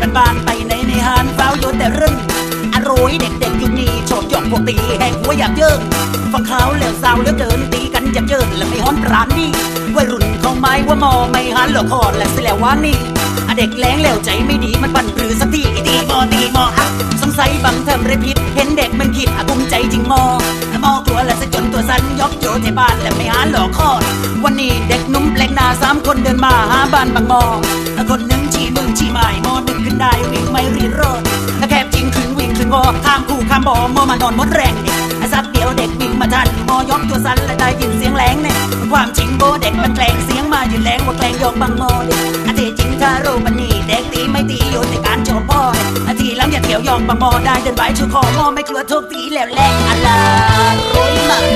มันบานไปในในหันเฝ้าโยนแต่เรื่องอร่อยเด็กๆอยุคนี้ชอบยอกพวกตีแหกหัวอยากเยิงฟังเขาแล้วสาวแล้วเดินตีกันยับเยินและไม่ฮ้อนปราณนี่วัยรุ่นเขาไม้ว่ามอไม่หันหลอกคอและเสียแล้วว่านี่อเด็กแหลงแล้วใจไม่ดีมันปั่นปรือสักทีอีตีมอตีมออะสงสัยบังเทอมเรพิษเห็นเด็กมันคิดอะภูมิใจจริงมอมอกลัวและสะจนตัวสันยกโยในบ้านและไม่หันหลอกคอวันนี้เด็กนุ่มแปลกหน้าสามคนเดินมาหาบ้านบางมอ วิ่งขึ้นงอข้ามคู่ข้ามบ่อมอมานอนหมดแรงเนี่ยสักเดียวเด็กวิ่งมาทันมอยกตัวสั่นและได้ยินเสียงแรงเนี่ยความจริงโบเด็กมันแกล้งเสียงมายืนแรงว่าแกล้งยกบังมอเนี่ยอาทิจริงถ้ารู้มันนี่เด็กตีไม่ตีอยู่ในการโจมพ่อเนี่ยอาทีหลังอย่าเถียวยองบังมอได้เดินไปชูคอมอไม่กลัวทุกตีแล้วแรงอะไรรู้มั้ย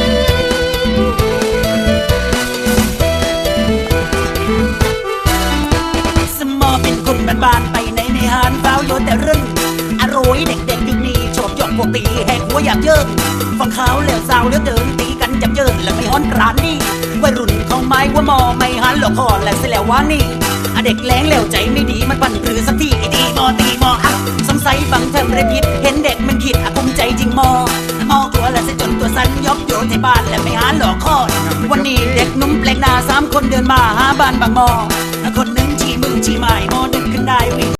สมอเป็นคนบ้านๆไปในในหานเฝ้าโยนแต่เรื่องอร่อยเด็กๆยุ พวกตีแหกหัวอยากเยิงฟังเขาแล้วสาวแล้วเดินตีกันจับเยินและไม่ฮ้อนกรานนี่วัยรุ่นเขาไม้ว่ามอไม่หันหลอกคอและเสียแล้วว่านี่อเด็กแหลงแล้วใจไม่ดีมันปั่นปรือสักทีอีตีมอตีมออะสงสัยบังเทอมเรพิษเห็นเด็กมันคิดอะภูมิใจจริงมอมอกลัวและเสียจนตัวสั่นยกโยนในบ้านและไม่หันหลอกคอวันนี้เด็กนุ่มแปลกหน้าสามคนเดินมาหาบ้านบางมอคนหนึ่งชี้มือชี้ไม้มอดึงขึ้นได้วิ่ง